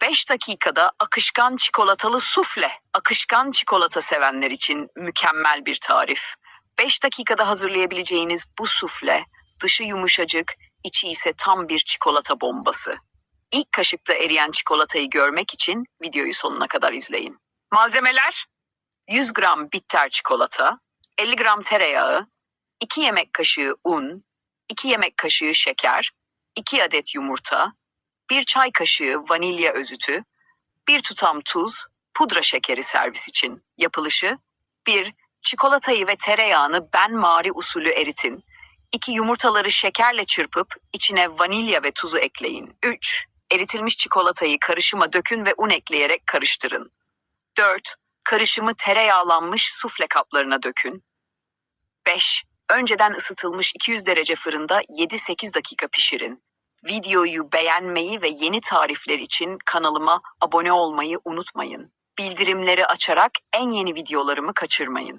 5 dakikada akışkan çikolatalı sufle. Akışkan çikolata sevenler için mükemmel bir tarif. 5 dakikada hazırlayabileceğiniz bu sufle, dışı yumuşacık, içi ise tam bir çikolata bombası. İlk kaşıkta eriyen çikolatayı görmek için videoyu sonuna kadar izleyin. Malzemeler 100 gram bitter çikolata, 50 gram tereyağı, 2 yemek kaşığı un, 2 yemek kaşığı şeker, 2 adet yumurta, 1 çay kaşığı vanilya özütü, 1 tutam tuz, pudra şekeri servis için. Yapılışı 1. Çikolatayı ve tereyağını benmari usulü eritin. 2 yumurtaları şekerle çırpıp içine vanilya ve tuzu ekleyin. 3. Eritilmiş çikolatayı karışıma dökün ve un ekleyerek karıştırın. 4. Karışımı tereyağlanmış sufle kaplarına dökün. 5. Önceden ısıtılmış 200 derece fırında 7-8 dakika pişirin. Videoyu beğenmeyi ve yeni tarifler için kanalıma abone olmayı unutmayın. Bildirimleri açarak en yeni videolarımı kaçırmayın.